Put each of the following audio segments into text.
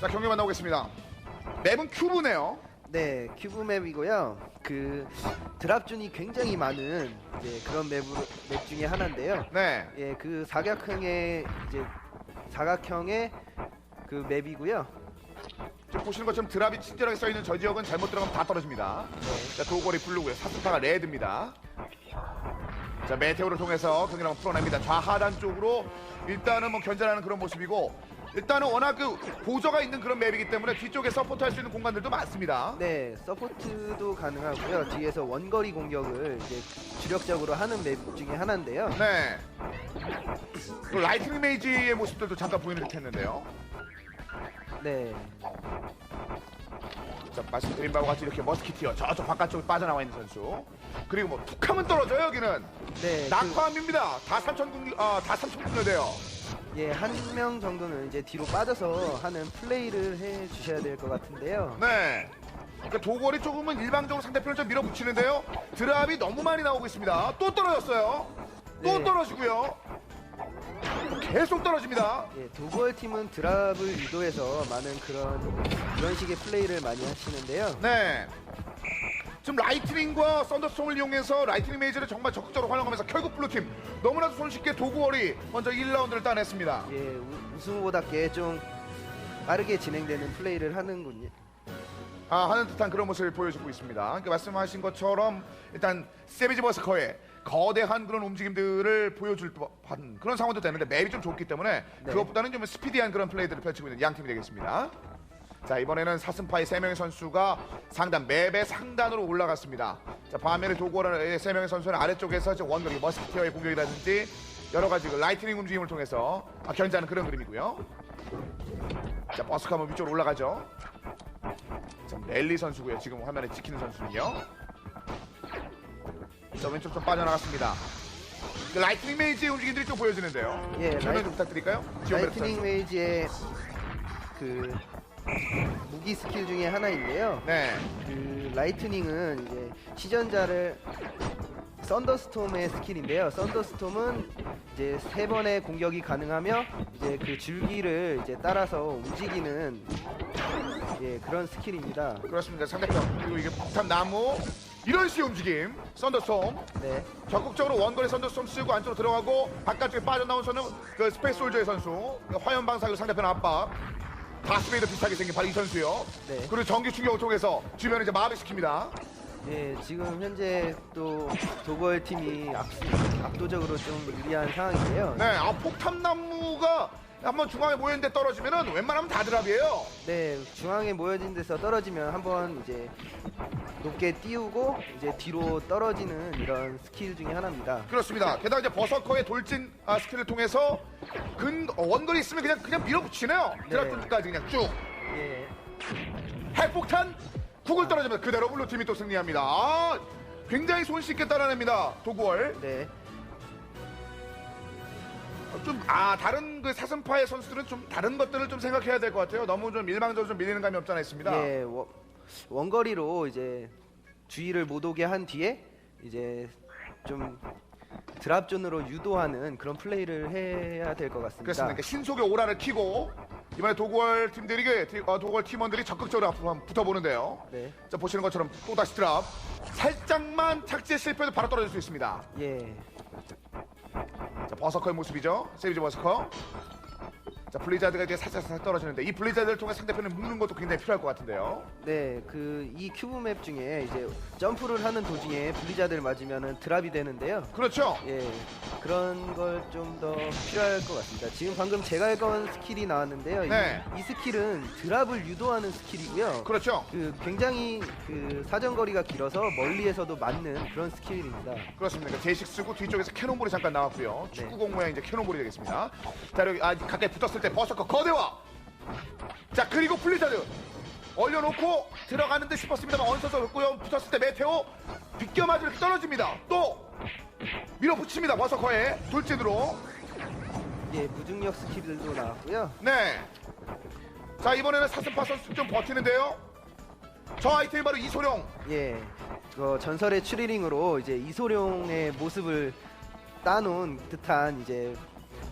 자 경기 만나보겠습니다. 맵은 큐브네요. 네, 큐브 맵이고요. 그 드랍준이 굉장히 많은 이제 그런 맵, 맵 중에 하나인데요. 네. 예, 그 사각형의 이제 사각형의 그 맵이고요. 지금 보시는 것처럼 드랍이 친절하게 써 있는 저 지역은 잘못 들어가면 다 떨어집니다. 자 도골이 블루고요. 사스파가 레드입니다. 자 메테오를 통해서 경기를 한번 풀어냅니다. 좌하단 쪽으로 일단은 뭐 견제하는 그런 모습이고 일단은 워낙 그 보저가 있는 그런 맵이기 때문에 뒤쪽에 서포트 할 수 있는 공간들도 많습니다. 네, 서포트도 가능하고요. 뒤에서 원거리 공격을 이제 주력적으로 하는 맵 중에 하나인데요. 네. 그 라이트닝 메이지의 모습들도 잠깐 보이는 듯 했는데요. 네, 자, 말씀드린 바와 같이 이렇게 머스키티어 저쪽 바깥쪽에 빠져나와 있는 선수. 그리고 뭐 툭하면 떨어져요 여기는. 네, 그, 낙화함입니다. 다 3천 군, 아, 다 3천 군대돼요. 예, 한 명 정도는 이제 뒤로 빠져서 하는 플레이를 해 주셔야 될 것 같은데요. 네. 그러니까 도골이 조금은 일방적으로 상대편을 좀 밀어붙이는데요. 드랍이 너무 많이 나오고 있습니다. 또 떨어졌어요. 또 네. 떨어지고요. 계속 떨어집니다. 예, 도구얼 팀은 드랍을 유도해서 많은 그런 그런 식의 플레이를 많이 하시는데요. 네. 지금 라이트닝과 썬더스톰을 이용해서 라이트닝 메이저를 정말 적극적으로 활용하면서 결국 블루팀 너무나도 손쉽게 도구월이 먼저 1라운드를 따냈습니다. 예, 우- 우승 후보답게 좀 빠르게 진행되는 플레이를 하는군요. 아, 하는 듯한 그런 모습을 보여주고 있습니다. 그러니까 말씀하신 것처럼 일단 세비지 버스커의 거대한 그런 움직임들을 보여줄 법한 그런 상황도 되는데 맵이 좀 좋기 때문에 네. 그것보다는 좀 스피디한 그런 플레이들을 펼치고 있는 양 팀이 되겠습니다. 자 이번에는 사슴파의 세 명의 선수가 상단 맵의 상단으로 올라갔습니다. 자 반면에 도구원의 세 명의 선수는 아래쪽에서 원거리 머스키티어의 공격이라든지 여러 가지 그 라이트닝 움직임을 통해서 아, 견제하는 그런 그림이고요. 자 버스카 한번 위쪽으로 올라가죠. 자, 랠리 선수고요. 지금 화면에 찍히는 선수는요. 자, 왼쪽 좀 빠져나갔습니다. 그 라이트닝 메이지의 움직임들이 좀 보여지는데요. 예, 설명 라이, 좀 부탁드릴까요? 라이트닝 선수. 메이지의 그 무기 스킬 중에 하나인데요. 네, 그 라이트닝은 이제 시전자를 썬더스톰의 스킬인데요. 썬더스톰은 이제 세 번의 공격이 가능하며 이제 그 줄기를 이제 따라서 움직이는 예, 그런 스킬입니다. 그렇습니다. 상대편 그리고 이게 폭탄 나무 이런 식의 움직임. 썬더스톰 네. 적극적으로 원거리 썬더스톰 쓰고 안쪽으로 들어가고 바깥쪽에 빠져나온 선은 그 스페이스 솔저의 선수 그 화염 방사기로 상대편 압박. 다스베이더 비슷하게 생긴 바로 이 선수요. 네. 그리고 전기 충격을 통해서 주변을 이제 마비시킵니다. 예, 지금 현재 또 도걸 팀이 압, 압도적으로 좀 유리한 상황인데요. 네, 아 폭탄 나무가 한번 중앙에 모였는데 떨어지면은 웬만하면 다 드랍이에요. 네, 중앙에 모여진 데서 떨어지면 한번 이제 높게 띄우고 이제 뒤로 떨어지는 이런 스킬 중에 하나입니다. 그렇습니다. 게다가 이제 버서커의 돌진 아, 스킬을 통해서 근 어, 원거리 있으면 그냥 그냥 밀어붙이네요. 드랍까지 그냥 쭉 예. 핵폭탄 국을 떨어지면 그대로 블루 팀이 또 승리합니다. 아, 굉장히 손쉽게 따라냅니다. 도구월. 네. 좀 아 다른 그 사슴파의 선수들은 좀 다른 것들을 좀 생각해야 될 것 같아요. 너무 좀 일방적으로 좀 밀리는 감이 없잖아 있습니다. 예, 원, 원거리로 이제 주의를 못 오게 한 뒤에 이제 좀 드랍존으로 유도하는 그런 플레이를 해야 될 것 같습니다. 그렇습니다. 그러니까 신속의 오라를 키고 이번에 도구월 팀들이 그 티- 어, 도구월 팀원들이 적극적으로 앞으로 한번 붙어보는데요. 네. 자 보시는 것처럼 또 다시 드랍. 살짝만 착지에 실패해도 바로 떨어질 수 있습니다. 예. 자 버서커의 모습이죠. 세비지 버서커. 자 블리자드가 이제 살짝 살짝 떨어지는데 이 블리자드를 통해 상대편을 묶는 것도 굉장히 필요할 것 같은데요. 네, 그 이 큐브 맵 중에 이제 점프를 하는 도중에 블리자드를 맞으면은 드랍이 되는데요. 그렇죠. 예, 그런 걸 좀 더 필요할 것 같습니다. 지금 방금 제가 건 스킬이 나왔는데요. 이- 네. 이, 스킬은 드랍을 유도하는 스킬이고요. 그렇죠. 그 굉장히 그 사정거리가 길어서 멀리에서도 맞는 그런 스킬입니다. 그렇습니다. 그러니까 제식 쓰고 뒤쪽에서 캐논볼이 잠깐 나왔고요. 네. 축구공 모양 이제 캐논볼이 되겠습니다. 자 여기 아, 가까이 붙었을 때 버서커 거대화. 자 그리고 블리자드 얼려놓고 들어가는데 싶었습니다만 언서서였고요. 붙었을 때 메테오 이렇게 떨어집니다. 또 밀어붙입니다. 버서커의 돌진으로. 예, 무중력 스킬들도 나왔고요. 네. 자 이번에는 사슴파 선수 좀 버티는데요. 저 아이템이 바로 이소룡. 예, 그 전설의 추리링으로 이제 이소룡의 모습을 따놓은 듯한 이제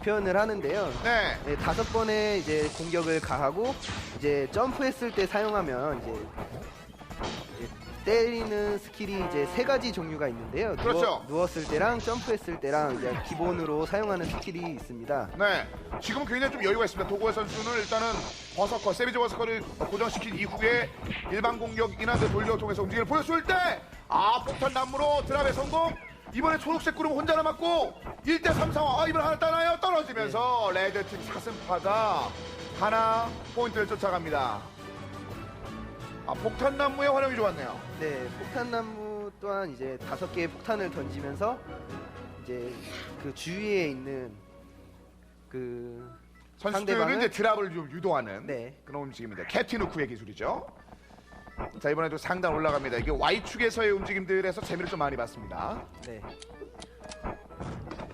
표현을 하는데요. 네. 네, 다섯 번의 이제 공격을 가하고 이제 점프했을 때 사용하면 이제 때리는 스킬이 이제 세 가지 종류가 있는데요. 그렇죠. 누워, 누웠을 때랑 점프했을 때랑 이제 기본으로 사용하는 스킬이 있습니다. 네. 지금은 굉장히 좀 여유가 있습니다. 도구의 선수는 일단은 버서커, 세비지 버서커를 고정시킨 이후에 일반 공격 이나 그 돌려 통해서 움직임을 보였을 때, 아, 폭탄 난무로 드랍의 성공. 이번에 초록색 그룹 혼자 남았고 1대3 상황. 아, 이번 하나 따나요? 떨어지면서 레드팀 사슴파가 하나 포인트를 쫓아갑니다. 아, 폭탄 난무의 활용이 좋았네요. 네, 폭탄나무 또한 이제 다섯 개의 폭탄을 던지면서 이제 그 주위에 있는 그 선수들은 상대방을- 이제 드랍을 좀 유도하는 네. 그런 움직임입니다. 우크의 기술이죠. 자 이번에도 상단 올라갑니다. 이게 Y축에서의 움직임들에서 재미를 좀 많이 봤습니다. 네.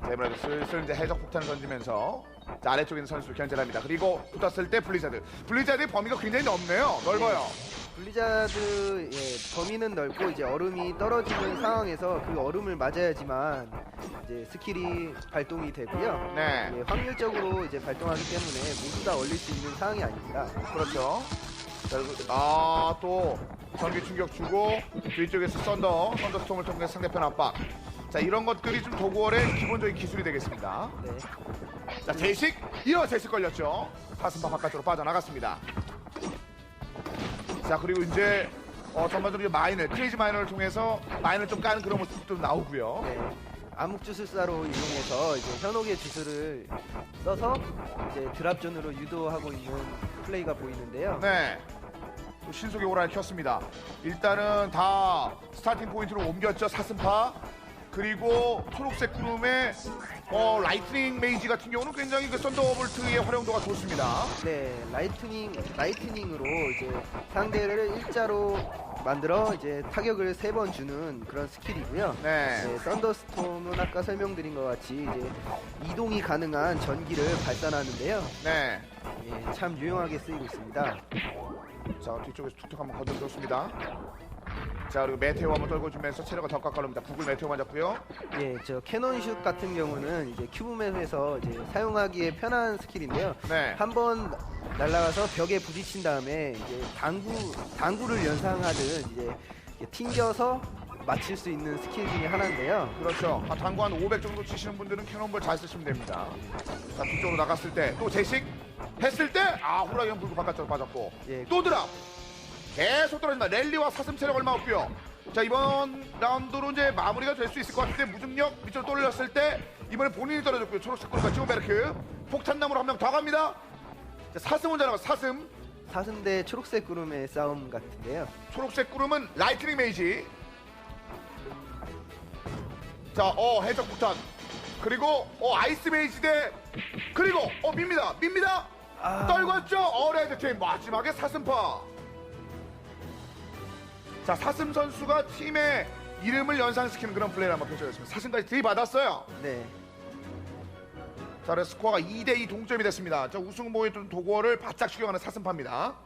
자 이번에도 슬슬 이제 해적 폭탄을 던지면서 자, 아래쪽에 있는 선수 견제를 합니다. 그리고 붙었을 때 블리자드. 블리자드의 범위가 굉장히 넓네요. 넓어요. 블리자드 예, 범위는 넓고 이제 얼음이 떨어지는 상황에서 그 얼음을 맞아야지만 이제 스킬이 발동이 되고요. 네. 예, 확률적으로 이제 발동하기 때문에 모두 다 얼릴 수 있는 상황이 아닙니다. 그렇죠. 자, 그리고 아또 전기 충격 주고 뒤쪽에서 썬더, 썬더스톰을 통해서 상대편 압박. 자 이런 것들이 좀 도구월의 기본적인 기술이 되겠습니다. 네. 자 제식 이어 제식 걸렸죠 사슴파 바깥으로 빠져나갔습니다 자 그리고 이제 어, 전반적으로 이제 마인을 크레이지 마인을 통해서 마인을 좀 까는 그런 모습도 나오고요 네. 암흑 주술사로 이용해서 이제 현혹의 주술을 써서 이제 드랍존으로 유도하고 있는 플레이가 보이는데요. 네. 또 신속의 오라를 켰습니다 일단은 다 스타팅 포인트로 옮겼죠 사슴파 그리고 초록색 구름의 어, 라이트닝 메이지 같은 경우는 굉장히 그 썬더볼트의 활용도가 좋습니다 네, 라이트닝 라이트닝으로 이제 상대를 일자로 만들어 이제 타격을 세 번 주는 그런 스킬이고요. 네. 네, 썬더스톰은 아까 설명드린 것 같이 이제 이동이 가능한 전기를 발산하는데요. 네. 예, 참 유용하게 쓰이고 있습니다. 자 뒤쪽에서 툭툭 한번 건드려줬습니다. 자 그리고 메테오 한번 떨궈주면서 체력을 더 깎아놓습니다. 북을 메테오 맞았고요. 예, 저 캐논슛 같은 경우는 이제 큐브맵에서 이제 사용하기에 편한 스킬인데요. 네. 한 번 날아가서 벽에 부딪힌 다음에 이제 당구 당구를 연상하듯 이제 튕겨서 맞힐 수 있는 스킬 중에 하나인데요. 그렇죠. 한 당구 한 500 정도 치시는 분들은 캐논볼 잘 쓰시면 됩니다. 자 뒤쪽으로 나갔을 때 또 제식 했을 때아 호랑이 불고 바깥쪽으로 빠졌고 예. 또 드랍 계속 떨어진다. 랠리와 사슴 체력 얼마 없고요. 자 이번 라운드로 이제 마무리가 될 수 있을 것 같은데 무중력 밑으로 떨어졌을 때 이번에 본인이 떨어졌고요. 초록색 구르가 지오베르크 폭탄나무로 한 명 더 갑니다. 자, 사슴 혼자 나가 사슴 사슴 대 초록색 구름의 싸움 같은데요. 초록색 구름은 라이트닝 메이지. 자, 어 해적 폭탄. 그리고 어 아이스 메이지 대 그리고 어 밉니다. 밉니다. 아. 떨궜죠. 어 레드 팀 마지막에 사슴파. 자, 사슴 선수가 팀의 이름을 연상시키는 그런 플레이를 한번 펼쳐졌습니다. 사슴까지 들이받았어요. 네. 자, 그래서 스코어가 2대2 동점이 됐습니다. 자, 우승 후보의 도구어를 바짝 추격하는 사슴파입니다.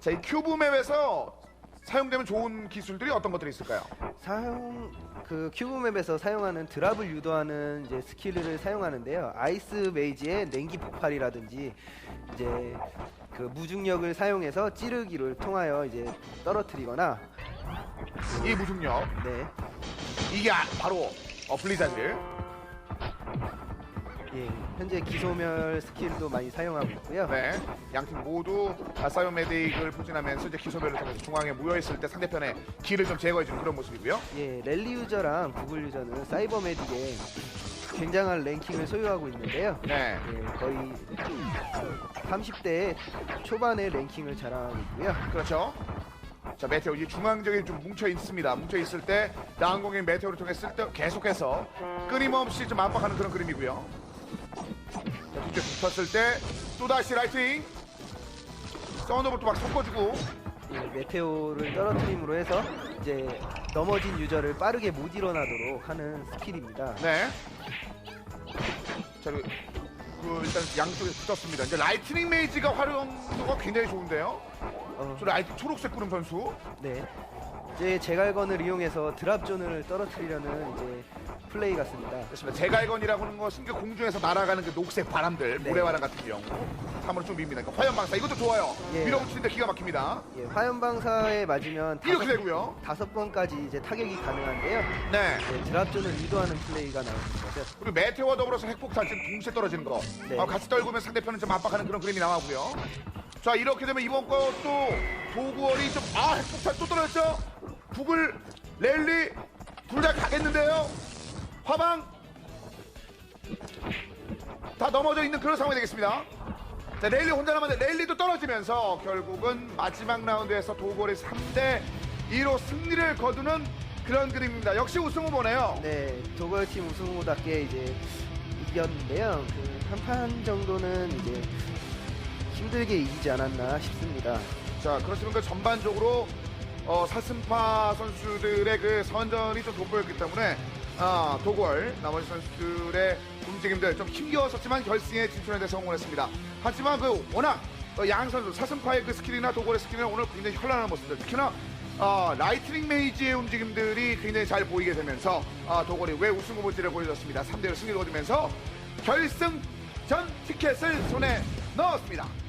자, 이 큐브 맵에서 사용되면 좋은 기술들이 어떤 것들이 있을까요? 사용 그 큐브맵에서 사용하는 드랍을 유도하는 이제 스킬을 사용하는데요. 아이스 메이지의 냉기 폭발이라든지 이제 그 무중력을 사용해서 찌르기를 통하여 이제 떨어뜨리거나 이 무중력. 네. 이게 아- 바로 어, 블리자드. 예, 현재 기소멸 스킬도 많이 사용하고 있고요. 네. 양팀 모두 아 사이오 메데이크를 포진하면서 이제 기소별을 통해서 중앙에 모여있을 때 상대편의 길을 좀 제거해주는 그런 모습이고요. 예, 랠리 유저랑 구글 유저는 사이버 메딕에 굉장한 랭킹을 소유하고 있는데요. 네. 예, 거의 30대 초반의 랭킹을 자랑하고 있고요. 그렇죠. 자 메테오 이 중앙적인 좀 뭉쳐 있습니다. 뭉쳐 있을 때 나항공의 메테오를 통해 쓸때 계속해서 끊임없이 좀 압박하는 그런 그림이고요. 자 뒤쪽 붙었을 때 또 다시 라이팅. 썬더볼도 막 섞어주고 예, 메테오를 떨어뜨림으로 해서 이제 넘어진 유저를 빠르게 못 일어나도록 하는 스킬입니다. 네. 자 그, 그 일단 양쪽에 붙었습니다. 이제 라이트닝 메이지가 활용도가 굉장히 좋은데요. 어, 저 라이트 초록색 구름 선수. 네. 이제 제갈건을 이용해서 드랍존을 떨어뜨리려는 이제 플레이 같습니다. 그렇습니다. 제갈건이라고 하는 것은 그 공중에서 날아가는 그 녹색 바람들, 네. 모래바람 같은 경우. 참으로 좀 밉니다. 그러니까 화염방사 이것도 좋아요. 예. 밀어붙이는데 기가 막힙니다. 예, 화염방사에 맞으면 이렇게 되고요. 다섯 번까지 이제 타격이 가능한데요. 네. 네, 드랍존을 유도하는 플레이가 나오는 거죠. 그리고 메테오와 더불어서 핵폭탄 지금 동시에 떨어지는 거. 네. 아, 같이 떨구면 상대편은 좀 압박하는 그런 그림이 나오고요. 자 이렇게 되면 이번 것도 도구월이 좀아 핵폭탄 또 떨어졌죠. 북을 랠리 둘 다 가겠는데요. 화방 다 넘어져 있는 그런 상황이 되겠습니다. 자, 랠리 혼자 남았는데 랠리도 떨어지면서 결국은 마지막 라운드에서 도골이 3대 2로 승리를 거두는 그런 그림입니다. 역시 우승 후보네요. 네, 도벌팀 우승 후보답게 이제 이겼는데요. 그 한 판 정도는 이제 힘들게 이기지 않았나 싶습니다. 자, 그렇지만 그 전반적으로 어, 사슴파 선수들의 그 선전이 좀 돋보였기 때문에 아, 도골 나머지 선수들의 움직임들 좀 힘겨웠었지만 결승에 진출하는 데 성공했습니다. 하지만 그 워낙 어, 양 선수 사슴파의 그 스킬이나 도골의 스킬은 오늘 굉장히 현란한 모습들 특히나 어, 라이트닝 메이지의 움직임들이 굉장히 잘 보이게 되면서 아, 도골이 왜 우승 후보지를 보여줬습니다. 3대1 승리를 거두면서 결승 전 티켓을 손에 넣었습니다.